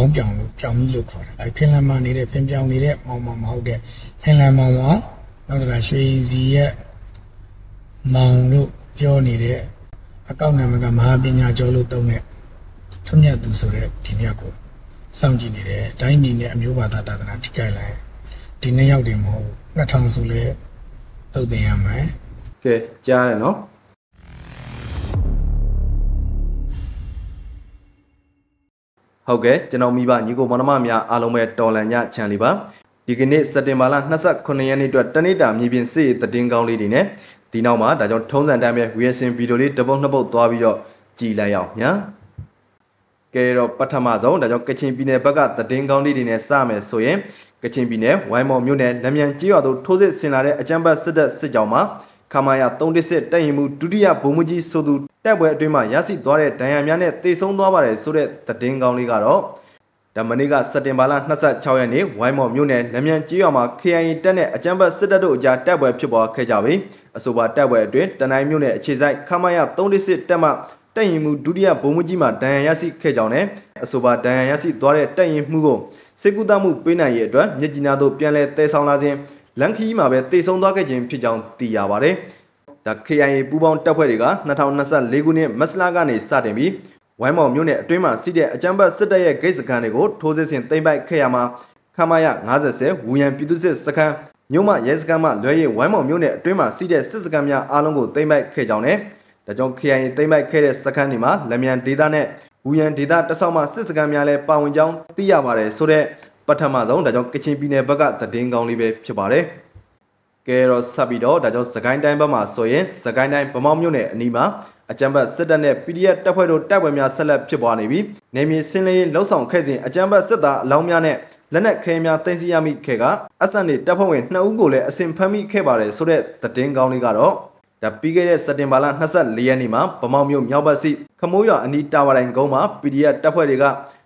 ဘောင်းပြောင်လို့ပြောင်ကြီးလို့ခေါ်တယ်အဲဖင်လန်မှာနေတဲ့ဖင်ပြောင်နေတဲ့မောင်မောင်မဟုတ်တဲ့ဖင်လန်မောင်မောင်နောက်တစ်ခါရွှေစီရဲ့မောင်လို့ပြောနေတဲ့အကောင့်နာမကမဟာပညာကျော်လို့တုံးတဲ့ထွတ်မြတ်သူဆိုတဲ့ဒီနှစ်ယောက်ကိုစောင့်ကြည့်နေတယ်တိုင်းပြည်နဲ့အမျိုးဘာသာတာသနာထိကြိုက်လိုက်ဒီနှစ်ယောက်တွေမဟုတ်ဘူး2000ဆိုလဲတုတ်တင်ရမယ်ကဲကြားရတယ်နော် ဟုတ်ကဲ့ကျွန်တော်မိဘညီကိုမောင်နှမများအားလုံးပဲတော်လန်ညချန်လေးပါဒီကနေ့စက်တင်ဘာလ29ရက်နေ့အတွက်တနေ့တာမြေပြင်စစ်ရေးသတင်းကောင်းလေးတွေနဲ့ဒီနောက်မှာဒါကြောင့်ထုံးစံတိုင်းပဲ reaction video လေးတစ်ပုတ်နှစ်ပုတ်သွားပြီးတော့ကြည်လိုက်အောင်ညာကဲတော့ပထမဆုံးဒါကြောင့်ကချင်ပြည်နယ်ဘက်ကသတင်းကောင်းလေးတွေနဲ့စမယ်ဆိုရင်ကချင်ပြည်နယ်ဝိုင်းမော်မြို့နယ်လက်မြန်ကြီးရွာသို့ထိုးစစ်ဆင်လာတဲ့အကြမ်းဖက်စစ်တပ်စစ်ကြောင်းမှာ ခမာယာ317တပ်ရင်မှုဒုတိယဗိုလ်မှူးကြီးဆိုသူတပ်ပွဲအတွင်းမှာရရှိသွားတဲ့ဒဏ်ရာများနဲ့တေဆုံးသွားပါတယ်ဆိုတဲ့သတင်းကောင်းလေးကတော့ဒါမနေ့ကစက်တင်ဘာလ26ရက်နေ့ဝိုင်းမော်မြို့နယ်လက်မြန်ကြီးရွာမှာ KIA တပ်နဲ့အကြမ်းဖက်စစ်တပ်တို့အကြားတပ်ပွဲဖြစ်ပွားခဲ့ကြပြီးအဆိုပါတပ်ပွဲအတွင်းတနိုင်းမြို့နယ်အခြေစိုက်ခမာယာ317တပ်မှတပ်ရင်မှုဒုတိယဗိုလ်မှူးကြီးမှဒဏ်ရာရရှိခဲ့ကြောင်းနဲ့အဆိုပါဒဏ်ရာရရှိသွားတဲ့တပ်ရင်မှုကိုစေကူတမှုပေးနိုင်ရေးအတွက်မြစ်ကြီးနားသို့ပြန်လည်တည်ဆောင်လာခြင်း လန်ခီမှာပဲတည်ဆုံသွားခဲ့ခြင်းဖြစ်ကြောင်းသိရပါတယ်။ဒါ KIA ပူးပေါင်းတပ်ဖွဲ့တွေက2024ခုနှစ်မတ်လကနေစတင်ပြီးဝိုင်းမော်မြို့နယ်အတွင်းမှာစီးတဲ့အကြမ်းဖက်စစ်တပ်ရဲ့ဂိတ်စခန်းတွေကိုထိုးစစ်ဆင်သိမ်းပိုက်ခဲ့ရမှာခမာယ90ဝူရန်ပြည်သူစစ်စခန်းမြို့မရဲစခန်းမှလွဲ၍ဝိုင်းမော်မြို့နယ်အတွင်းမှာစီးတဲ့စစ်စခန်းများအားလုံးကိုသိမ်းပိုက်ခဲ့ကြောင်းနဲ့ဒါကြောင့် KIA သိမ်းပိုက်ခဲ့တဲ့စခန်းတွေမှာလက်မြန်ဒေသနဲ့ဝူရန်ဒေသတဆောက်မှစစ်စခန်းများလည်းပါဝင်ကြောင်းသိရပါတယ်ဆိုတော့ပထမဆုံးဒါကြောင့်ကချင်ပြည်နယ်ဘက်ကသတင်းကောင်းလေးပဲဖြစ်ပါတယ်။ကဲတော့ဆက်ပြီးတော့ဒါကြောင့်စကိုင်းတိုင်းဘက်မှာဆိုရင်စကိုင်းတိုင်းဗမောက်မြို့နယ်အနီးမှာအကြမ်းဖက်စစ်တပ်နဲ့ PDF တပ်ဖွဲ့တို့တပ်ပွဲများဆက်လက်ဖြစ်ပွားနေပြီးနေမြေစင်းလေးလှုပ်ဆောင်ခဲ့စဉ်အကြမ်းဖက်စစ်သားအလောင်းများနဲ့လက်နက်ခဲများတင်စီရမိခဲ့ကအဆန်နေတပ်ဖွဲ့ဝင်2ဦးကိုလည်းအစဉ်ဖမ်းမိခဲ့ပါတယ်ဆိုတဲ့သတင်းကောင်းလေးကတော့ဒါပြီးခဲ့တဲ့စက်တင်ဘာလ24ရက်နေ့မှာဗမောက်မြို့မြောက်ဘက်စီခမိုးရွာအနီးတာဝါတိုင်ကုန်းမှာ PDF တပ်ဖွဲ့တွေက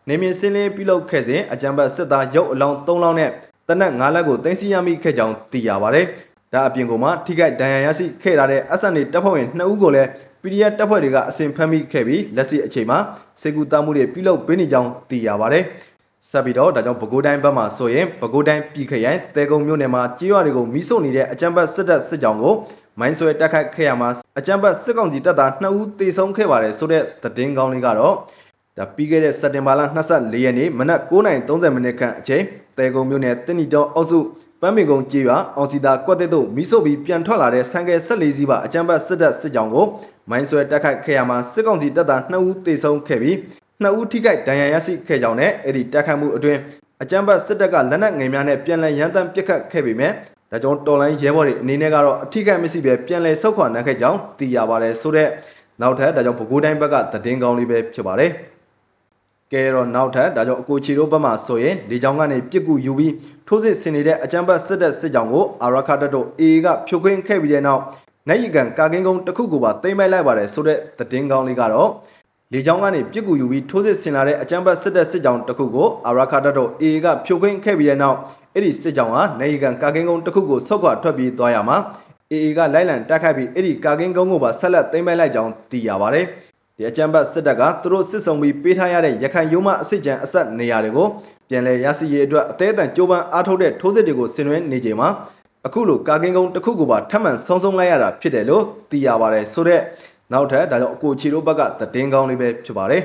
နေမြေစင်းလေးပြုလုပ်ခဲ့စဉ်အကြမ်းဖက်စစ်သားရုပ်အလောင်း3လောင်းနဲ့တနက်9လက်ကိုတင်စီရမိခဲ့ကြောင်းသိရပါတယ်။ဒါအပြင်ကိုမှထိခိုက်ဒဏ်ရာရရှိခဲ့တာတဲ့အဆန်နေတပ်ဖွဲ့ဝင်2ဦးကိုလည်း PDF တပ်ဖွဲ့တွေကအစဉ်ဖမ်းမိခဲ့ပြီးလက်ရှိအချိန်မှာစေကူတာမှုတွေပြုလုပ်ပေးနေကြောင်းသိရပါတယ်။ဆက်ပြီးတော့ဒါကြောင့်ပဲခူးတိုင်းဘက်မှာဆိုရင်ပဲခူးတိုင်းပြည်ခရိုင်တဲကုံမြို့နယ်မှာကြေးရွာတွေကိုမိဆို့နေတဲ့အကြမ်းဖက်စစ်တပ်စစ်ကြောင်းကိုမိုင်းဆွဲတက်ခတ်ခဲ့ရမှာအကြမ်းဖက်စစ်ကောင်စီတပ်သား2ဦးသေဆုံးခဲ့ပါတယ်ဆိုတဲ့သတင်းကောင်းလေးကတော့ ဒါပြီးခဲ့တဲ့စက်တင်ဘာလ24ရက်နေ့မနက်9:30မိနစ်ခန့်အချိန်တဲကုံမြို့နယ်တင်းနီတောအုပ်စုပန်းပင်ကုန်းကြေးရွာအောင်စီတာကွက်တဲ့တို့မိဆို့ပြီးပြန်ထွက်လာတဲ့ဆန်ကဲ14စီးပါအကြမ်းဖက်စစ်တပ်စစ်ကြောင်းကိုမိုင်းဆွဲတက်ခတ်ခဲ့ရမှာစစ်ကောင်စီတပ်သား2ဦးသေဆုံးခဲ့ပြီး2ဦးထိခိုက်ဒဏ်ရာရရှိခဲ့ကြောင်းနဲ့အဲ့ဒီတက်ခတ်မှုအတွင်းအကြမ်းဖက်စစ်တပ်ကလက်နက်ငယ်များနဲ့ပြန်လည်ရန်တမ်းပစ်ခတ်ခဲ့ပေမဲ့ဒါကြောင့်တော်လိုင်းရဲဘော်တွေအနေနဲ့ကတော့အထိခိုက်မရှိပဲပြန်လည်ဆုတ်ခွာနိုင်ခဲ့ကြောင်းသိရပါတယ်ဆိုတော့နောက်ထပ်ဒါကြောင့်ပဲခူးတိုင်းဘက်ကသတင်းကောင်းလေးပဲဖြစ်ပါတယ် ကဲတော့နောက်ထပ်ဒါကြောင့်အကိုချီတို့ဘက်မှာဆိုရင်လေကြောင်းကနေပြစ်ကူယူပြီးထိုးစစ်ဆင်နေတဲ့အကြမ်းဖက်စစ်တပ်စစ်ကြောင်းကိုအာရခတ်တို့ AA ကဖြုတ်ခွင်းခဲ့ပြီးတဲ့နောက်နိုင်ရီကန်ကာကင်းကုန်းတစ်ခုကိုပါသိမ်းပိုက်လိုက်ပါတယ်ဆိုတဲ့သတင်းကောင်းလေးကတော့လေကြောင်းကနေပြစ်ကူယူပြီးထိုးစစ်ဆင်လာတဲ့အကြမ်းဖက်စစ်တပ်စစ်ကြောင်းတစ်ခုကိုအာရခတ်တို့ AA ကဖြုတ်ခွင်းခဲ့ပြီးတဲ့နောက်အဲ့ဒီစစ်ကြောင်းဟာနိုင်ရီကန်ကာကင်းကုန်းတစ်ခုကိုဆုတ်ခွာထွက်ပြေးသွားရမှာ AA ကလိုက်လံတိုက်ခိုက်ပြီးအဲ့ဒီကာကင်းကုန်းကိုပါဆက်လက်သိမ်းပိုက်လိုက်ကြောင်းသိရပါတယ် ဒီအကြမ်းဖက်စစ်တပ်ကသူတို့စစ်ဆောင်ပြီးပေးထားရတဲ့ရခိုင်ရိုးမအစစ်ကြံအဆက်နေရာတွေကိုပြန်လည်ရရှိရေးအတွက်အသေးအံကြိုးပမ်းအားထုတ်တဲ့ထိုးစစ်တွေကိုဆင်နွှဲနေချိန်မှာအခုလိုကာကင်းကုန်းတစ်ခုကိုပါထပ်မံဆုံးဆုံးလိုက်ရတာဖြစ်တယ်လို့သိရပါတယ်ဆိုတော့နောက်ထပ်ဒါကြောင့်အကိုချီတို့ဘက်ကသတင်းကောင်းလေးပဲဖြစ်ပါတယ်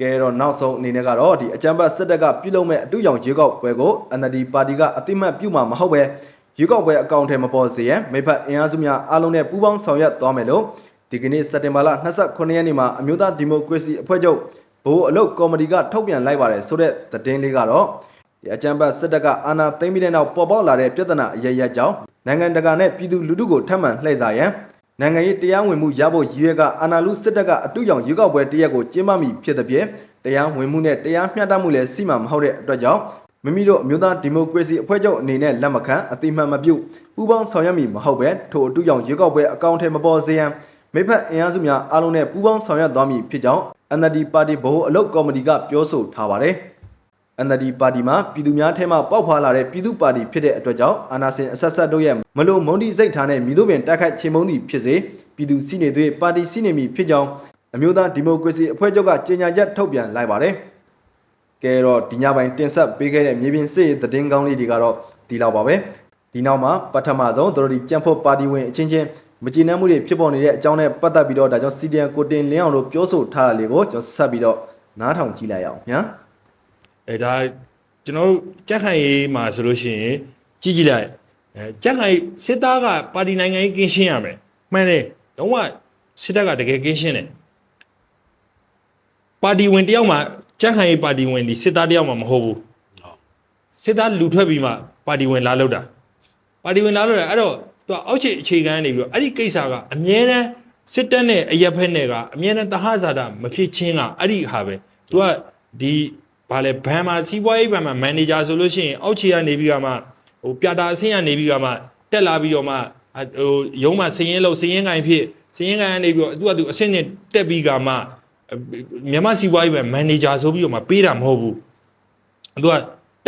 ကဲတော့နောက်ဆုံးအနေနဲ့ကတော့ဒီအကြံပတ်စစ်တပ်ကပြုလုပ်မဲ့အတူရောင်ရွေးကောက်ပွဲကို NLD ပါတီကအတိမတ်ပြုမှာမဟုတ်ပဲရွေးကောက်ပွဲအကောင့်ထဲမပေါ်စေရန်မိဖက်အင်အားစုများအားလုံးနဲ့ပူးပေါင်းဆောင်ရွက်သွားမယ်လို့ ဒီကနေ့စက်တင်ဘာလ29ရက်နေ့မှာအမျိုးသားဒီမိုကရေစီအဖွဲ့ချုပ်ဘိုးအလုတ်ကော်မတီကထုတ်ပြန်လိုက်ပါတယ်ဆိုတဲ့သတင်းလေးကတော့ဒီအကြံပတ်စစ်တပ်ကအာဏာသိမ်းပြီးတဲ့နောက်ပေါ်ပေါက်လာတဲ့ပြဿနာအရရက်ကြောင့်နိုင်ငံတကာနဲ့ပြည်သူလူထုကိုထပ်မံလှည့်စားရန်နိုင်ငံရေးတရားဝင်မှုရဖို့ရည်ရွယ်ကအာဏာလူစစ်တပ်ကအတူရောင်ရွေးကောက်ပွဲတရက်ကိုကျင်းပမိဖြစ်တဲ့ဖြင့်တရားဝင်မှုနဲ့တရားမျှတမှုလည်းစီမံမဟုတ်တဲ့အတွက်ကြောင့်မိမိတို့အမျိုးသားဒီမိုကရေစီအဖွဲ့ချုပ်အနေနဲ့လက်မခံအတိမတ်မပြုပူးပေါင်းဆောင်ရွက်မိမဟုတ်ပဲထိုအတူရောင်ရွေးကောက်ပွဲအကောင့်ထဲမပေါ်စေရန် မိဖက်အင်အားစုများအားလုံးနဲ့ပူးပေါင်းဆောင်ရွက်သွားမည်ဖြစ်ကြောင်း NLD ပါတီဗဟိုအလုပ်ကော်မတီကပြောဆိုထားပါတယ်။ NLD ပါတီမှာပြည်သူများထဲမှပေါက်ဖွာလာတဲ့ပြည်သူပါတီဖြစ်တဲ့အတွက်ကြောင့်အာဏာရှင်အဆက်ဆက်တို့ရဲ့မလို့မုံတီစိတ်ထားနဲ့မိတို့ပင်တိုက်ခိုက်ချေမှုန်းသည့်ဖြစ်စေပြည်သူစီနေသွေးပါတီစီနေမည်ဖြစ်ကြောင်းအမျိုးသားဒီမိုကရေစီအဖွဲ့ချုပ်ကကြေညာချက်ထုတ်ပြန်လိုက်ပါတယ်။ကဲတော့ဒီညပိုင်းတင်ဆက်ပေးခဲ့တဲ့မြေပြင်စစ်ရေးသတင်းကောင်းလေးတွေကတော့ဒီလောက်ပါပဲဒီနောက်မှာပထမဆုံးသူတို့ဒီကြံဖို့ပါတီဝင်အချင်းချင်း မကြည်နပ်မှုတွေဖြစ်ပေါ်နေတဲ့အကြောင်းနဲ့ပတ်သက်ပြီးတော့ဒါကြောင့်စီဒီအန်ကိုတင်လင်းအောင်တို့ပြောဆိုထားတာလေးကိုကျွန်တော်ဆက်ပြီးတော့နားထောင်ကြည့်လိုက်အောင်ညာအဲဒါကျွန်တော်တို့ကြက်ခိုင်ရေးမှာဆိုလို့ရှိရင်ကြည့်ကြည့်လိုက်အဲကြက်ခိုင်စစ်သားကပါတီနိုင်ငံရေးကင်းရှင်းရမယ်မှန်တယ်တော့ကစစ်တပ်ကတကယ်ကင်းရှင်းတယ်ပါတီဝင်တယောက်မှကြက်ခိုင်ရေးပါတီဝင်ဒီစစ်သားတယောက်မှမဟုတ်ဘူးစစ်သားလူထွက်ပြီးမှပါတီဝင်လာလောက်တာပါတီဝင်လာလောက်တာအဲ့တော့ သူကအောက်ခြေအခြေခံနေပြီးတော့အဲ့ဒီကိစ္စကအမြဲတမ်းစစ်တပ်နဲ့အရက်ဖက်နဲ့ကအမြဲတမ်းတဟဇာတာမဖြစ်ချင်းကအဲ့ဒီဟာပဲသူကဒီဘာလဲဘန်မှာစီးပွားရေးဘန်မှာမန်နေဂျာဆိုလို့ရှိရင်အောက်ခြေကနေပြီးကမှဟိုပြတာအဆင့်ကနေပြီးကမှတက်လာပြီးတော့မှဟိုရုံးမှာစည်ရင်လို့စည်ရင်ကင်ဖြစ်စည်ရင်ကင်ကနေပြီးတော့သူကသူအဆင့်နဲ့တက်ပြီးကမှမြန်မာစီးပွားရေးဘန်မန်နေဂျာဆိုပြီးတော့မှပေးတာမဟုတ်ဘူးသူက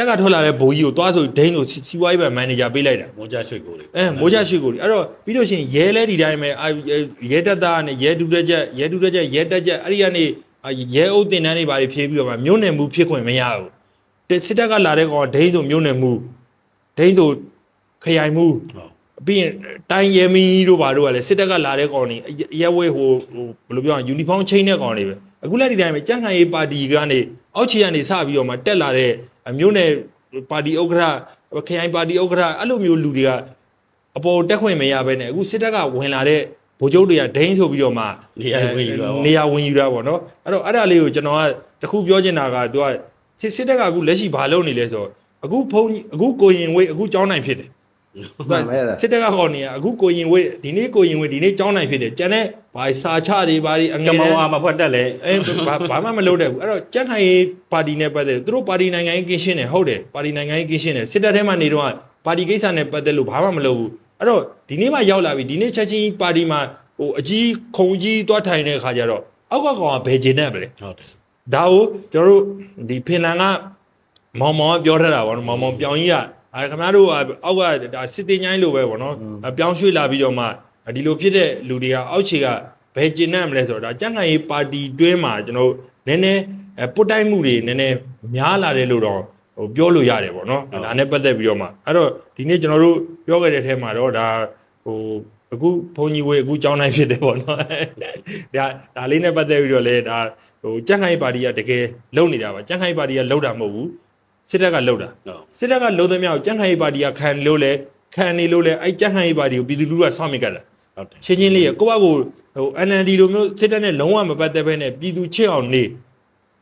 တက်ကထွက်လာတဲ့ဘိုးကြီးကိုသွားဆိုဒိန်းလို့စီးပွားရေးဘန်မန်နေဂျာပေးလိုက်တာမောကြရွှေကိုလေးအဲမိုးကြရွှေကိုအဲ့တော့ပြီးလို့ရှိရင်ရဲလဲဒီတိုင်းပဲအာရဲတက်သားနဲ့ရဲဒုတက်ချက်ရဲဒုတက်ချက်ရဲတက်ချက်အဲ့ဒီကနေအာရဲအုပ်တင်တန်းတွေဘာတွေဖြေးပြီးတော့မှမြို့နယ်မှုဖြစ်ခွင့်မရဘူးတစ်စစ်တပ်ကလာတဲ့ကောင်ကဒိန်းဆိုမြို့နယ်မှုဒိန်းဆိုခရိုင်မှုဟုတ်ပြီးရင်တိုင်းရဲမင်းတို့ဘာတို့ကလည်းစစ်တပ်ကလာတဲ့ကောင်တွေရဲဝဲဟိုဟိုဘယ်လိုပြောရယူနီဖောင်းချိန်တဲ့ကောင်တွေပဲအခုလည်းဒီတိုင်းပဲကြန့်ခိုင်ရေးပါတီကနေ အောက်ခြေကနေစပြီးတော့မှတက်လာတဲ့မြို့နယ်ပါတီဥက္ကဋ္ဌခရိုင်ပါတီဥက္ကဋ္ဌအဲ့လိုမျိုးလူတွေကအပေါ်တက်ခွင့်မရဘဲနဲ့အခုစစ်တပ်ကဝင်လာတဲ့ဗိုလ်ချုပ်တွေကဒိန်းဆိုပြီးတော့မှနေရာဝင်ယူတာပေါ့နေရာဝင်ယူတာပေါ့နော်အဲ့တော့အဲ့ဒါလေးကိုကျွန်တော်ကတခုပြောချင်တာကသူကစစ်စစ်တပ်ကအခုလက်ရှိဘာလုပ်နေလဲဆိုတော့အခုဖုန်းကြီးအခုကိုရင်ဝေးအခုကြောင်းနိုင်ဖြစ်တယ်မှန်ပဲလား စစ်တပ်ကဟောနေရအခုကိုရင်ဝေးဒီနေ့ကိုရင်ဝေးဒီနေ့ကြောင်းနိုင်ဖြစ်တယ်ကျန်တဲ့ဘာစာချတွေဘာတွေအငကယ်မောတန်းဝါမဖွက်တက်လဲအဲဘာဘာမှမလုပ်တဲ့ဘူးအဲ့တော့ကြက်ခိုင်ရေးပါတီနဲ့ပတ်သက်သူတို့ပါတီနိုင်ငံရေးကင်းရှင်းတယ်ဟုတ်တယ်ပါတီနိုင်ငံရေးကင်းရှင်းတယ်စစ်တပ်ထဲမှာနေတော့ပါတီကိစ္စနဲ့ပတ်သက်လို့ဘာမှမလုပ်ဘူးအဲ့တော့ဒီနေ့မှရောက်လာပြီဒီနေ့ချက်ချင်းပါတီမှာဟိုအကြီးခုံကြီးတွားထိုင်တဲ့အခါကျတော့အောက်ကကောင်ကဘယ်ကျင်နဲ့မလဲဟုတ်တယ်ဒါကိုကျွန်တော်တို့ဒီဖင်လန်ကမောင်မောင်ကပြောထားတာဗောနော်မောင်မောင်ပြောင်းကြီးက အဲခင်ဗျားတို့ကအောက်ကဒါစစ်တင်ချိုင်းလိုပဲဗောနော်အဲပြောင်းရွှေ့လာပြီးတော့မှဒီလိုဖြစ်တဲ့လူတွေကအောက်ခြေကဘယ်ကျင်နဲ့မလဲဆိုတော့ဒါကြံ့ခိုင်ရေးပါတီတွင်းမှာကျွန်တော်တို့နည်းနည်းအဲပုတ်တိုက်မှုတွေနည်းနည်းများလာတယ်လို့တော့ဟိုပြောလို့ရတယ်ဗောနော်ဒါနဲ့ပတ်သက်ပြီးတော့မှအဲ့တော့ဒီနေ့ကျွန်တော်တို့ပြောခဲ့တဲ့အထဲမှာတော့ဒါဟိုအခုဘုံကြီးဝေးအခုကြောင်းနိုင်ဖြစ်တယ်ဗောနော်ဒါဒါလေးနဲ့ပတ်သက်ပြီးတော့လေဒါဟိုကြံ့ခိုင်ရေးပါတီကတကယ်လုံနေတာပါကြံ့ခိုင်ရေးပါတီကလုံတာမဟုတ်ဘူး စစ်တပ်ကလုံတာဟုတ်စစ်တပ်ကလုံသမျှကိုကြံ့ခိုင်ရေးပါတီကခံလို့လဲခံနေလို့လဲအဲ့ကြံ့ခိုင်ရေးပါတီကိုပြည်သူလူထုကစောင့်မြစ်ကြတာဟုတ်တယ်ချင်းချင်းလေးရကိုယ့်ဘက်ကိုဟို NLD လိုမျိုးစစ်တပ်နဲ့လုံးဝမပတ်သက်ဘဲနဲ့ပြည်သူချစ်အောင်နေ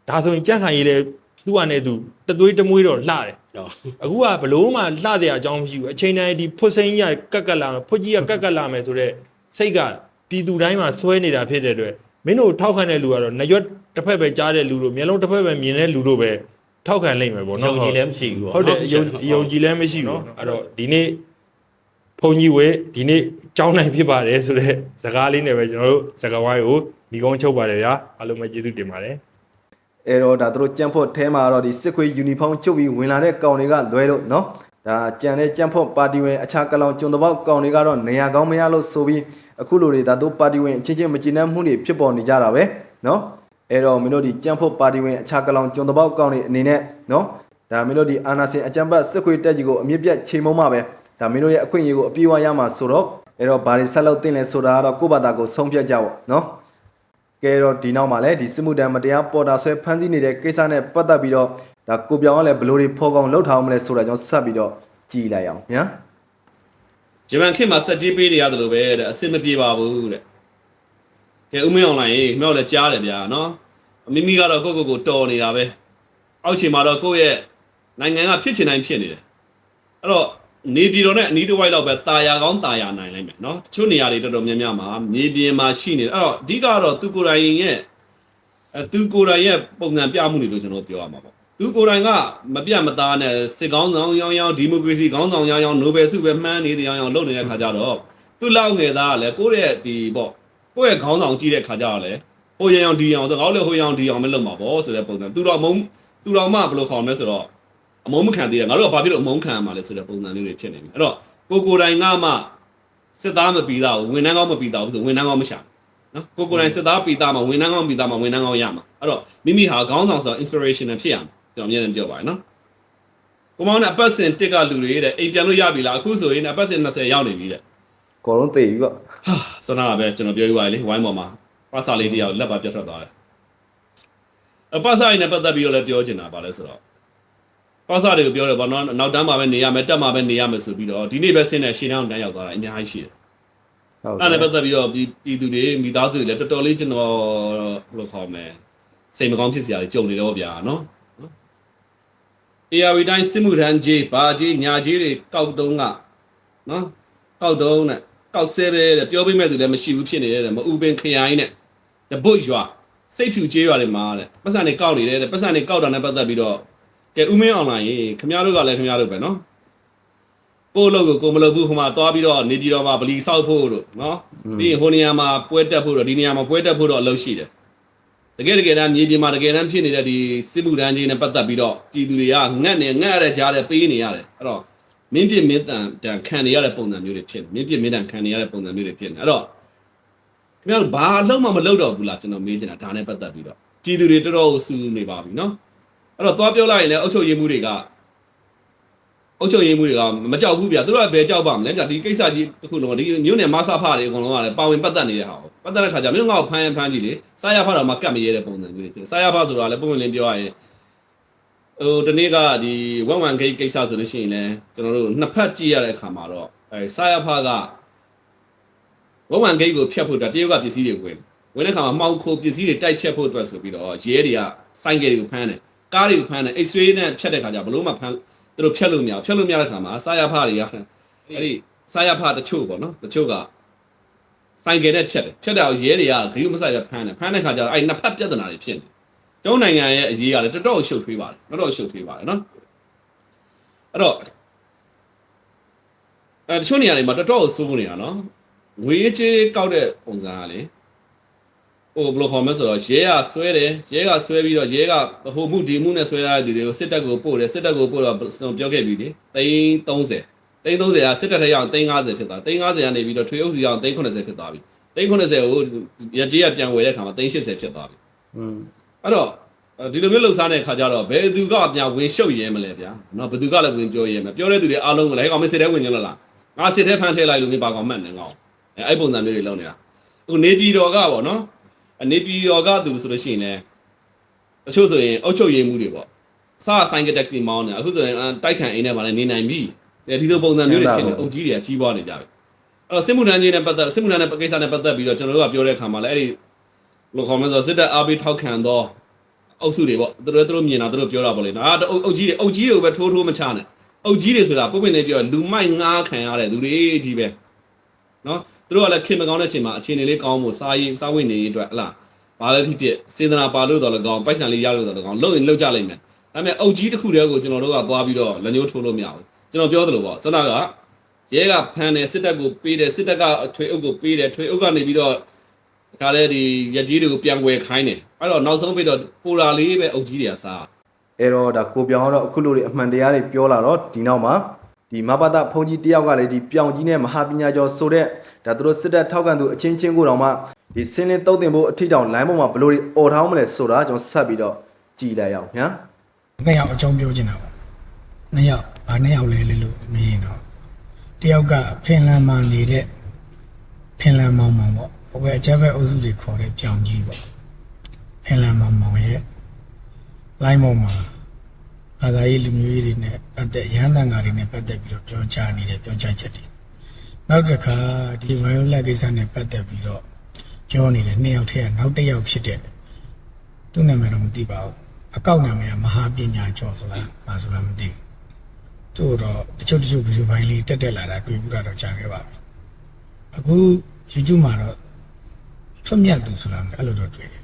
ဒါဆိုရင်ကြံ့ခိုင်ရေးလဲသူ့အနေနဲ့သူတသွေးတမွေးတော့လှတယ်ဟုတ်အခုကဘလို့မှလှတဲ့အကြောင်းမရှိဘူးအချိန်တိုင်းဒီဖွတ်စိန်ကြီးကကက်ကက်လာဖွတ်ကြီးကကက်ကက်လာမယ်ဆိုတော့စိတ်ကပြည်သူတိုင်းမှာစွဲနေတာဖြစ်တဲ့အတွက်မင်းတို့ထောက်ခံတဲ့လူကတော့နရွက်တစ်ဖက်ပဲကြားတဲ့လူတို့မျက်လုံးတစ်ဖက်ပဲမြင်တဲ့လူတို့ပဲ ထောက်ခံလိမ့်မယ်ပေါ့ရှုံနော်ကြည်လည်းမရှိဘူးပေါ့ဟုတ်တယ်ယုံယုံကြည်လည်းမရှိဘူးနော်အဲ့တော့ဒီနေ့ဘုံကြီးဝဲဒီနေ့ကြောင်းနိုင်ဖြစ်ပါတယ်ဆိုတော့စကားလေးနဲ့ပဲကျွန်တော်တို့စကားဝိုင်းကိုမိကုန်းချုပ်ပါတယ်ဗျာအားလုံးပဲကျေးဇူးတင်ပါတယ်အဲ့တော့ဒါတို့ကြံ့ဖို့အဲမှာတော့ဒီစစ်ခွေးယူနီဖောင်းချုပ်ပြီးဝင်လာတဲ့ကောင်တွေကလွဲလို့နော်ဒါကြံတဲ့ကြံ့ဖို့ပါတီဝင်အခြားကလောင်ကျုံတပေါက်ကောင်တွေကတော့နေရာကောင်းမရလို့ဆိုပြီးအခုလိုတွေဒါတို့ပါတီဝင်အချင်းချင်းမကြည်နပ်မှုတွေဖြစ်ပေါ်နေကြတာပဲနော် အဲ့တော့မင်းတို့ဒီကြံ့ဖို့ပါတီဝင်အခြားကလောင်ကျုံတပေါက်ကောင်တွေအနေနဲ့နော်ဒါမင်းတို့ဒီအာနာစင်အကြံပတ်စစ်ခွေးတက်ကြီးကိုအမြင့်ပြတ်ချိန်မုံမှာပဲဒါမင်းတို့ရဲ့အခွင့်အရေးကိုအပြည့်အဝရမှာဆိုတော့အဲ့တော့ဘာတွေဆက်လုပ်တင်လဲဆိုတာကတော့ကိုယ့်ဘာသာကိုဆုံးဖြတ်ကြပါနော်ကဲတော့ဒီနောက်မှာလည်းဒီစစ်မှုတမ်းမတရားပေါ်တာဆွဲဖမ်းဆီးနေတဲ့ကိစ္စနဲ့ပတ်သက်ပြီးတော့ဒါကိုပြောင်းကလည်းဘယ်လိုတွေဖော်ကောင်လှုပ်ထားအောင်မလဲဆိုတာကျွန်တော်ဆက်ပြီးတော့ကြည်လိုက်အောင်ညာဂျပန်ခေတ်မှာစက်ကြီးပေးနေရတယ်လို့ပဲတဲ့အဆင်မပြေပါဘူးတဲ့ ကဲဦးမင်းအောင်လိုင်းရေမြောက်လည်းကြားတယ်ဗျာနော်မိမိကတော့ကိုယ့်ကိုယ်ကိုတော်နေတာပဲအောက်ချိန်မှာတော့ကိုယ့်ရဲ့နိုင်ငံကဖြစ်ချင်တိုင်းဖြစ်နေတယ်အဲ့တော့နေပြည်တော်နဲ့အနီးတစ်ဝိုက်တော့ပဲတာယာကောင်းတာယာနိုင်လိုက်မယ်နော်တချို့နေရာတွေတော်တော်များများမှာမြေပြင်မှာရှိနေတယ်အဲ့တော့အဓိကတော့သူကိုယ်တိုင်ရဲ့အဲသူကိုယ်တိုင်ရဲ့ပုံစံပြမှုတွေလို့ကျွန်တော်ပြောရမှာပေါ့သူကိုယ်တိုင်ကမပြတ်မသားနဲ့စစ်ကောင်းဆောင်ရောင်းရောင်းဒီမိုကရေစီကောင်းဆောင်ရောင်းရောင်းနိုဘယ်ဆုပဲမှန်းနေတဲ့ရောင်းရောင်းလုပ်နေတဲ့ခါကြတော့သူ့လောက်ငယ်သားကလည်းကိုယ့်ရဲ့ဒီပေါ့ ကိုယ့်ရဲ့ခေါင်းဆောင်ကြည့်တဲ့ခါကြတော့လေဟိုရရောင်ဒီရောင်ဆိုငါတို့လည်းဟိုရောင်ဒီရောင်ပဲလုပ်မှာပေါ့ဆိုတဲ့ပုံစံသူတော့မုံသူတော့မှဘယ်လိုခေါ်မလဲဆိုတော့အမုန်းမခံသေးတယ်ငါတို့ကဘာဖြစ်လို့အမုန်းခံရမှာလဲဆိုတဲ့ပုံစံလေးတွေဖြစ်နေပြီအဲ့တော့ကိုကိုယ်တိုင်ကမှစစ်သားမပြီးသားဘူးဝန်ထမ်းကောင်းမပြီးသားဘူးဆိုဝန်ထမ်းကောင်းမရှာဘူးနော်ကိုကိုယ်တိုင်စစ်သားပြီးသားမှာဝန်ထမ်းကောင်းပြီးသားမှာဝန်ထမ်းကောင်းရမှာအဲ့တော့မိမိဟာခေါင်းဆောင်ဆိုတော့ inspirational ဖြစ်ရမှာကျွန်တော်အမြဲတမ်းပြောပါတယ်နော်ကိုမောင်နဲ့အပတ်စဉ်တစ်ကလူတွေတဲ့အိမ်ပြန်လို့ရပြီလားအခုဆိုရင်အပတ်စဉ်20ရောက်နေပြီတဲ့အ ကုန်လုံးသိပြီပေါ့ဟာစနာပဲကျွန်တော်ပြောပြပါလေဝိုင်းပေါ်မှာပါစာလေးတယောက်လက်ပါပြတ်ထွက်သွားတယ်အပါစာရင်းနဲ့ပတ်သက်ပြီးတော့လည်းပြောချင်တာပါလဲဆိုတော့ပါစာတွေကိုပြောတယ်ဗောနော်နောက်တန်းမှာပဲနေရမယ်တက်မှာပဲနေရမယ်ဆိုပြီးတော့ဒီနေ့ပဲဆင်းတဲ့ရှင်းအောင်တန်းရောက်သွားတာအများကြီးရှိတယ်ဟုတ်အဲ့ဒါနဲ့ပတ်သက်ပြီးတော့ပြည်ပြည်သူတွေမိသားစုတွေလည်းတော်တော်လေးကျွန်တော်ဘယ်လိုခေါ်မလဲစိတ်မကောင်းဖြစ်စရာတွေကြုံနေတော့ဗျာနော်နော် ARV တိုင်းစစ်မှုထမ်းကြီးဘာကြီးညာကြီးတွေကောက်တုံးကနော်ကောက်တုံးနဲ့ ကောက်ဆဲပဲတဲ့ပြောပေးမဲ့သူလည်းမရှိဘူးဖြစ်နေတယ်တဲ့မအူပင်ခရိုင်နဲ့တပုတ်ရွာစိတ်ဖြူကျေးရွာတွေမှာတဲ့ပတ်စံတွေကောက်နေတယ်တဲ့ပတ်စံတွေကောက်တာနဲ့ပတ်သက်ပြီးတော့ကဲဦးမင်းအွန်လိုင်းရေခင်ဗျားတို့ကလည်းခင်ဗျားတို့ပဲနော်ကိုယ့်အလုပ်ကိုကိုယ်မလုပ်ဘူးဟိုမှာသွားပြီးတော့နေပြည်တော်မှာဗလီဆောက်ဖို့တို့နော်ပြီးရင်ဟိုနေရာမှာပွဲတက်ဖို့တို့ဒီနေရာမှာပွဲတက်ဖို့တော့အလုပ်ရှိတယ်တကယ်တကယ်တမ်းမြေပြင်မှာတကယ်တမ်းဖြစ်နေတဲ့ဒီစစ်မှုထမ်းကြီးနဲ့ပတ်သက်ပြီးတော့ပြည်သူတွေကငတ်နေငတ်ရတဲ့ကြားတဲ့ပေးနေရတယ်အဲ့တော့ မင်းပြစ်မင်းတန်တန်ခံနေရတဲ့ပုံစံမျိုးတွေဖြစ်နေမင်းပြစ်မင်းတန်ခံနေရတဲ့ပုံစံမျိုးတွေဖြစ်နေအဲ့တော့ခင်ဗျားတို့ဘာအလုပ်မှမလုပ်တော့ဘူးလားကျွန်တော်မေးချင်တာဒါနဲ့ပတ်သက်ပြီးတော့ပြည်သူတွေတော်တော်ဆူနေပါပြီနော်အဲ့တော့သွားပြောလိုက်ရင်လည်းအုပ်ချုပ်ရေးမှုတွေကအုတ်ချုပ်ရေးမှုတွေကမကြောက်ဘူးဗျာသူတို့ကဘယ်ကြောက်ပါမလဲဗျာဒီကိစ္စကြီးတစ်ခုလုံးဒီမြို့နယ်မဆာဖတွေအကုန်လုံးကလည်းပါဝင်ပတ်သက်နေတဲ့ဟာကိုပတ်သက်တဲ့ခါကျမင်းတို့ငါ့ကိုဖမ်းရင်ဖမ်းကြည့်လေစားရဖတော့မှကတ်မရဲတဲ့ပုံစံမျိုးတွေဖြစ်စားရဖဆိုတာလည်းပုံမှန်လင်းပြောရရင် ဟိုဒီနေ့ကဒီဝက်ဝမ်ဂိတ်ကိစ္စဆိုလို့ရှိရင်လည်းကျွန်တော်တို့နှစ်ဖက်ကြည့်ရတဲ့အခါမှာတော့အဲစားရဖကဝက်ဝမ်ဂိတ်ကိုဖျက်ဖို့အတွက်တရုတ်ကပစ္စည်းတွေဝင်ဝင်တဲ့ခါမှာမှောင်ခိုပစ္စည်းတွေတိုက်ဖြတ်ဖို့အတွက်ဆိုပြီးတော့ရဲတွေကစိုင်းကယ်တွေကိုဖမ်းတယ်ကားတွေကိုဖမ်းတယ် X-ray နဲ့ဖြတ်တဲ့ခါကျဘလို့မှဖမ်းသူတို့ဖြတ်လို့မရဘူးဖြတ်လို့မရတဲ့ခါမှာစားရဖတွေကအဲ့ဒီစားရဖတချို့ပေါ့နော်တချို့ကဆိုင်ကယ်နဲ့ဖြတ်တယ်ဖြတ်တော့ရဲတွေကဂရုမစိုက်ပဲဖမ်းတယ်ဖမ်းတဲ့ခါကျတော့အဲ့နှစ်ဖက်ပြဿနာတွေဖြစ်နေ ကျောင်းနိုင်ငံရဲ့အရေးကလည်းတော်တော်ရှုပ်ထွေးပါတယ်တော်တော်ရှုပ်ထွေးပါတယ်နော်အဲ့တော့အဲတချို့နေရာတွေမှာတော်တော်စိုးနေတာနော်ငွေကြေးကောက်တဲ့ပုံစံကလေဟိုဘယ်လိုခေါ်မလဲဆိုတော့ရဲကဆွဲတယ်ရဲကဆွဲပြီးတော့ရဲကဟိုမှုဒီမှုနဲ့ဆွဲရတဲ့သူတွေကိုစစ်တပ်ကိုပို့တယ်စစ်တပ်ကိုပို့တော့ကျွန်တော်ပြောခဲ့ပြီလေသိန်း30သိန်း30ကစစ်တပ်ထက်ရောက်သိန်း50ဖြစ်သွားသိန်း50ကနေပြီးတော့ထွေအုပ်စီရောက်သိန်း80ဖြစ်သွားပြီသိန်း80ကိုရကြေးကပြန်ဝယ်တဲ့ခါမှာသိန်း80ဖြစ်သွားပြီอืม အဲ့တော့ဒီလိုမျိုးလှုပ်ရှားတဲ့ခါကျတော့ဘယ်သူကပြန်ဝင်ရှုပ်ရဲမလဲဗျာနော်ဘယ်သူကလည်းဝင်ပြောရဲမလဲပြောတဲ့သူတွေအားလုံးကလည်းဟဲ့ကောင်မစစ်တဲ့ဝင်ကြလားငါစစ်တဲ့ဖန်ထဲလိုက်လို့မပါကောင်မှတ်နေကောင်အဲအဲ့ပုံစံမျိုးတွေလုပ်နေတာအခုနေပြည်တော်ကပေါ့နော်အနေပြည်တော်ကသူဆိုလို့ရှိရင်လည်းတချို့ဆိုရင်အုတ်ချုပ်ရေးမှုတွေပေါ့အစားဆိုင်ကတက္ကစီမောင်းနေအခုဆိုရင်တိုက်ခံအိမ်ထဲမှာလည်းနေနိုင်ပြီဒီလိုပုံစံမျိုးတွေဖြစ်နေအုတ်ကြီးတွေကကြီးပွားနေကြပြီအဲ့တော့စစ်မှုထမ်းကြီးနဲ့ပတ်သက်စစ်မှုထမ်းတဲ့ကိစ္စနဲ့ပတ်သက်ပြီးတော့ကျွန်တော်တို့ကပြောတဲ့အခါမှာလည်းအဲ့ဒီဘယ် လိုခေါ်မလဲဆိုတော့စစ်တပ်အားပေးထောက်ခံတော့အုပ်စုတွေပေါ့သူတို့သူတို့မြင်တာသူတို့ပြောတာပေါ့လေနော်အာအုပ်အုပ်ကြီးတွေအုပ်ကြီးတွေကိုပဲထိုးထိုးမချနဲ့အုပ်ကြီးတွေဆိုတာပုံပင်နေပြောလူမိုက်ငားခံရတဲ့သူတွေကြီးပဲနော်သူတို့ကလည်းခင်မကောင်းတဲ့အချိန်မှာအခြေအနေလေးကောင်းဖို့စားရေးစားဝတ်နေရေးအတွက်ဟလားဘာပဲဖြစ်ဖြစ်စေတနာပါလို့တော့လည်းကောင်းပိုက်ဆံလေးရလို့တော့လည်းကောင်းလုံရင်လုံကြလိမ့်မယ်ဒါပေမဲ့အုပ်ကြီးတစ်ခုတည်းကိုကျွန်တော်တို့ကသွားပြီးတော့လက်ညှိုးထိုးလို့မရဘူးကျွန်တော်ပြောသလိုပေါ့စနကရဲကဖမ်းတယ်စစ်တပ်ကိုပေးတယ်စစ်တပ်ကထွေအုပ်ကိုပေးတယ်ထွေအုပ်ကနေပြီးတော့ ဒါကြတဲ့ဒီရက်ကြီးတွေကိုပြန်ွယ်ခိုင်းတယ်အဲ့တော့နောက်ဆုံးပြီးတော့ပူရာလေးပဲအုပ်ကြီးတွေကစားအဲ့တော့ဒါကိုပြောင်းတော့အခုလိုတွေအမှန်တရားတွေပြောလာတော့ဒီနောက်မှာဒီမဘာသာဖုန်ကြီးတယောက်ကလည်းဒီပြောင်ကြီးနဲ့မဟာပညာကျော်ဆိုတဲ့ဒါသူတို့စစ်တပ်ထောက်ခံသူအချင်းချင်းကိုတောင်မှဒီစင်းလင်းတုတ်တင်ဖို့အထီတောင်လိုင်းပေါ်မှာဘလို့တွေអော်ထောင်းမလဲဆိုတာကျွန်တော်ဆက်ပြီးတော့ကြည်လိုက်အောင်ညာနှစ်ယောက်အကြောင်းပြောချင်တာပေါ့နှစ်ယောက်ဘာနှစ်ယောက်လဲလဲလို့မေးရင်တော့တယောက်ကဖင်လန်မှာနေတဲ့ဖင်လန်မောင်မောင်ပေါ့ ဟိုဘက်အချက်ဘက်အုပ်စုတွေခေါ်တဲ့ပြောင်ကြီးပေါ့ဖင်လန်မောင်မောင်ရဲ့လိုင်းပေါ်မှာဘာသာရေးလူမျိုးရေးတွေနဲ့ပတ်သက်ရဟန်းတန်ဃာတွေနဲ့ပတ်သက်ပြီးတော့ပြောကြားနေတဲ့ပြောကြားချက်တွေနောက်တစ်ခါဒီဝိုင်ယိုလက်ကိစ္စနဲ့ပတ်သက်ပြီးတော့ပြောနေတဲ့နှစ်ယောက်ထဲကနောက်တစ်ယောက်ဖြစ်တဲ့သူ့နာမည်တော့မသိပါဘူးအကောက်နာမည်ကမဟာပညာကျော်ဆိုလားမဆိုလားမသိဘူးသူ့တော့တချို့တချို့ဗီဒီယိုဖိုင်လေးတက်တက်လာတာတွေ့ဘူးတာတော့ကြားခဲ့ပါပြီအခု YouTube မှာတော့ ထွတ်မြတ်သူဆိုလားအဲ့လိုတော့တွေ့တယ်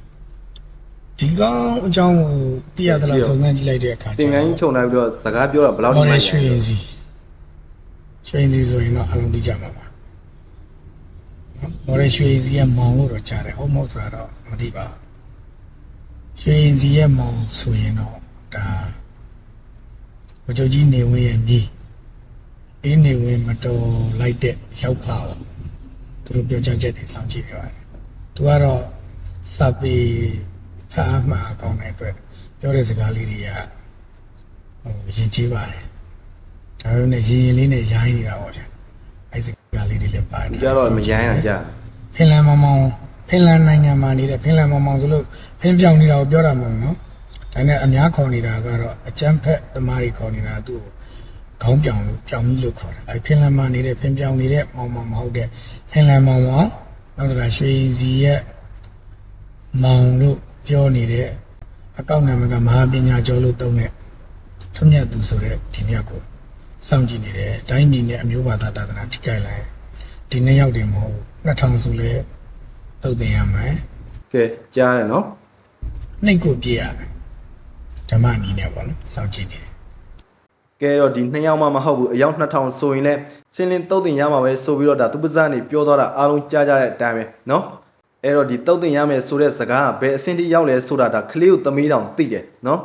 ဒီကောင်အကြောင်းကိုသိရသလားစုံစမ်းကြည့်လိုက်တဲ့အခါသင်္ကန်းကြီးခြုံလိုက်ပြီးတော့စကားပြောတာဘယ်လောက်ဟောထိရမှန်ရွှေရင်စီရွှေရင်စီဆိုရင်တော့အလုံးသိကြမှာပါဟောရရွှေရင်စီကမောင်လို့တော့ကြားတယ်ဟုတ်မဟုတ်ဆိုတာတော့မသိပါဘူးရွှေရင်စီရဲ့မောင်ဆိုရင်တော့ဒါဘုချုပ်ကြီးနေဝင်းရဲ့မြေအင်းနေဝင်းမတော်လိုက်တဲ့ရောက်ပါတော့သူတို့ပြောကြချက်တွေစောင့်ကြည့်နေပါတယ် သူကတော့စပီဖားမှာကောင်းတဲ့အတွက်ပြောတဲ့စကားလေးတွေကရင်ကြီးပါတယ်ဒါပေမဲ့ရင်ရင်လေးနဲ့ရိုင်းနေတာပေါ့ဗျာအဲ့စကားလေးတွေလည်းပါတယ်ကြတော့မရိုင်းတာကြာဖင်လန်မောင်မောင်ဖင်လန်နိုင်ငံမှာနေတဲ့ဖင်လန်မောင်မောင်ဆိုလို့ဖင်ပြောင်နေတာကိုပြောတာမဟုတ်ဘူးနော်ဒါနဲ့အများခေါ်နေတာကတော့အကျန်းဖက်သမားတွေခေါ်နေတာသူ့ကိုခေါင်းပြောင်လို့ပြောင်ကြီးလို့ခေါ်တယ်အဲဖင်လန်မှာနေတဲ့ဖင်ပြောင်နေတဲ့မောင်မောင်မဟုတ်တဲ့ဖင်လန်မောင်မောင် နောက်တစ်ခါရွှေစီရဲ့မောင်လို့ပြောနေတဲ့အကောင့်နာမကမဟာပညာကျော်လို့တုံးတဲ့ထွတ်မြတ်သူဆိုတဲ့ဒီနေ့ကိုစောင့်ကြည့်နေတယ်တိုင်းပြည်နဲ့အမျိုးဘာသာသာသနာထိကြိုက်လိုက်ဒီနေ့ရောက်တယ်မဟုတ်ဘူး2000ဆိုလဲတုတ်တင်ရမယ်ကဲကြားတယ်နော်နှိတ်ကိုပြေးရမယ်ဓမ္မအနည်းနဲ့ပေါ့နော်စောင့်ကြည့်နေတယ် ကဲတော့ဒီနှစ်ယောက်မှမဟုတ်ဘူးအယောက်2000ဆိုရင်လည်းစင်လင်းတုတ်တင်ရမှာပဲဆိုပြီးတော့ဒါသူပဇာနေပြောသွားတာအားလုံးကြားကြတဲ့အတိုင်းပဲနော်အဲ့တော့ဒီတုတ်တင်ရမယ်ဆိုတဲ့စကားကဘယ်အဆင့်ထိရောက်လဲဆိုတာဒါကလေးကိုသမီးတောင်သိတယ်နော်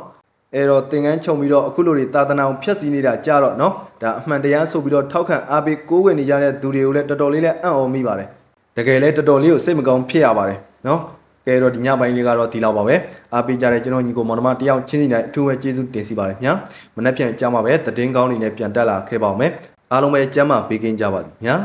အဲ့တော့သင်္ကန်းခြုံပြီးတော့အခုလိုတွေသာသနာအောင်ဖျက်ဆီးနေတာကြတော့နော်ဒါအမှန်တရားဆိုပြီးတော့ထောက်ခံအားပေးကိုးကွယ်နေကြတဲ့သူတွေကိုလည်းတော်တော်လေးလည်းအံ့ဩမိပါတယ်တကယ်လည်းတော်တော်လေးကိုစိတ်မကောင်းဖြစ်ရပါတယ်နော် ကဲတော့ဒီညပိုင်းလေးကတော့ဒီလောက်ပါပဲအားပေးကြတဲ့ကျွန်တော်ညီကိုမောင်နှမတယောက်ချင်းစီတိုင်းအထူးပဲကျေးဇူးတင်စီပါတယ်ညာမနေ့ပြန်ကြားမှာပဲသတင်းကောင်းတွေနဲ့ပြန်တက်လာခဲ့ပါအောင်မယ်အားလုံးပဲကျမ်းမာပေးကင်းကြပါသည်ညာ